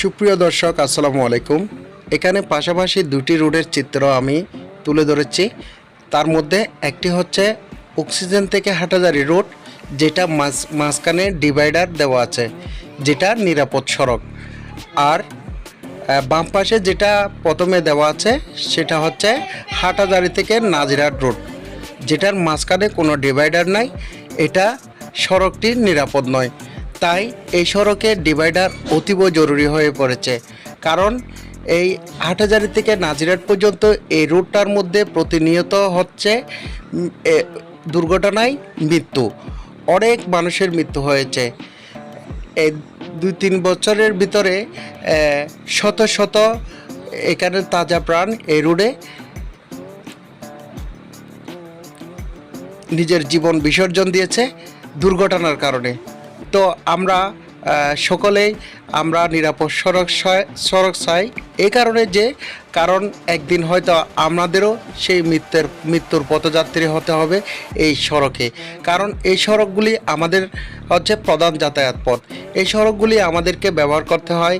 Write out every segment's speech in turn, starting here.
সুপ্রিয় দর্শক, আসসালামু আলাইকুম। এখানে পাশাপাশি দুটি রোডের চিত্র আমি তুলে ধরেছি। তার মধ্যে একটি হচ্ছে অক্সিজেন থেকে হাটাজারি রোড, যেটা মাঝ, মাঝখানে ডিভাইডার দেওয়া আছে, যেটা নিরাপদ সড়ক। আর বাম পাশে যেটা প্রথমে দেওয়া আছে, সেটা হচ্ছে হাটাজারি থেকে নাজিরাট রোড, যেটার মাঝখানে কোনো ডিভাইডার নাই। এটা সড়কটি নিরাপদ নয়। তাই এই সড়কের ডিভাইডার অতীব জরুরি হয়ে পড়েছে। কারণ এই হাটহাজারি থেকে নাজিরাট পর্যন্ত এই রুটটার মধ্যে প্রতিনিয়ত হচ্ছে দুর্ঘটনায় মৃত্যু। অনেক মানুষের মৃত্যু হয়েছে। এই দুই তিন বছরের ভিতরে শত শত এখানে তাজা প্রাণ এই রোডে নিজের জীবন বিসর্জন দিয়েছে দুর্ঘটনার কারণে। তো আমরা সকলেই আমরা নিরাপদ সড়ক সড়ক চাই। এই কারণে যে, কারণ একদিন হয়তো আমাদেরও সেই মৃত্যুর মৃত্যুর পথযাত্রী হতে হবে এই সড়কে। কারণ এই সড়কগুলি আমাদের হচ্ছে প্রধান যাতায়াত পথ। এই সড়কগুলি আমাদেরকে ব্যবহার করতে হয়,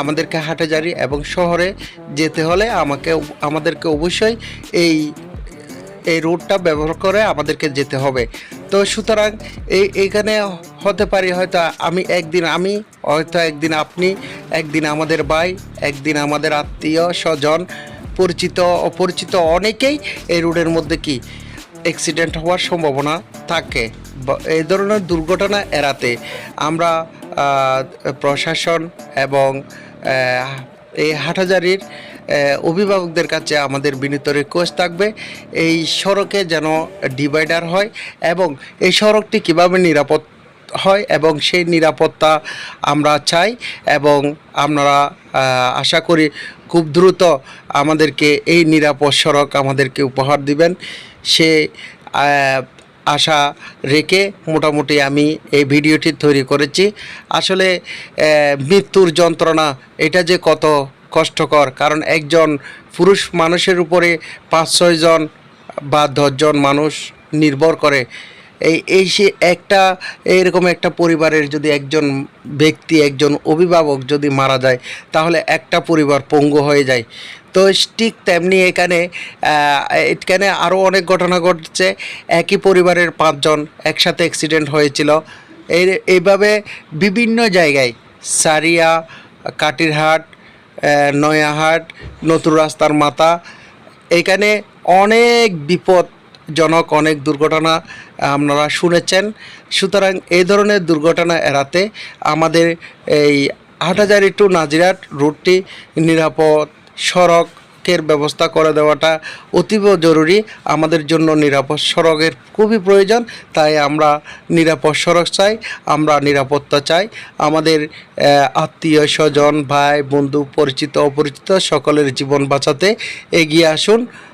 আমাদেরকে হাটেজারি এবং শহরে যেতে হলে আমাকে, আমাদেরকে অবশ্যই এই এই রোডটা ব্যবহার করে আমাদেরকে যেতে হবে। তো সুতরাং এই এইখানে হতে পারি হয়তো আমি একদিন আমি, হয়তো একদিন আপনি, একদিন আমাদের ভাই, একদিন আমাদের আত্মীয় স্বজন, পরিচিত, অপরিচিত অনেকেই এই রোডের মধ্যে কি অ্যাক্সিডেন্ট হওয়ার সম্ভাবনা থাকে। এই ধরনের দুর্ঘটনা এড়াতে আমরা প্রশাসন এবং এই হাটহাজারির অভিভাবকদের কাছে আমাদের বিনীত রিকোয়েস্ট থাকবে, এই সড়কে যেন ডিভাইডার হয় এবং এই সড়কটি কীভাবে নিরাপদ হয় এবং সেই নিরাপত্তা আমরা চাই এবং আমরা আশা করি খুব দ্রুত আমাদেরকে এই নিরাপদ সড়ক আমাদেরকে উপহার দিবেন। সে আশা রেখে মোটামুটি আমি এই ভিডিওটি তৈরি করেছি। আসলে মৃত্যুর যন্ত্রণা, এটা যে কত কষ্টকর, কারণ একজন পুরুষ মানুষের উপরে পাঁচ ছয়জন বা দশজন মানুষ নির্ভর করে এই এই সে একটা এইরকম একটা পরিবারের যদি একজন ব্যক্তি, একজন অভিভাবক যদি মারা যায়, তাহলে একটা পরিবার পঙ্গু হয়ে যায়। তো ঠিক তেমনি এখানে এখানে আরও অনেক ঘটনা ঘটছে। একই পরিবারের পাঁচজন একসাথে অ্যাক্সিডেন্ট হয়েছিল। এই এইভাবে বিভিন্ন জায়গায়, সারিয়া, কাটিরহাট নয়াহাট, নতুন রাস্তার মাথা, এখানে অনেক বিপদজনক অনেক দুর্ঘটনা আপনারা শুনেছেন। সুতরাং এই ধরনের দুর্ঘটনা এড়াতে আমাদের এই হাটহাজারি টু নাজিরাট রুটটি নিরাপদ, সড়কের ব্যবস্থা করে দেওয়াটা অতীব জরুরি। আমাদের জন্য নিরাপদ সড়কের খুবই প্রয়োজন, তাই আমরা নিরাপদ সড়ক চাই, আমরা নিরাপত্তা চাই। আমাদের আত্মীয় স্বজন, ভাই, বন্ধু, পরিচিত, অপরিচিত সকলের জীবন বাঁচাতে এগিয়ে আসুন।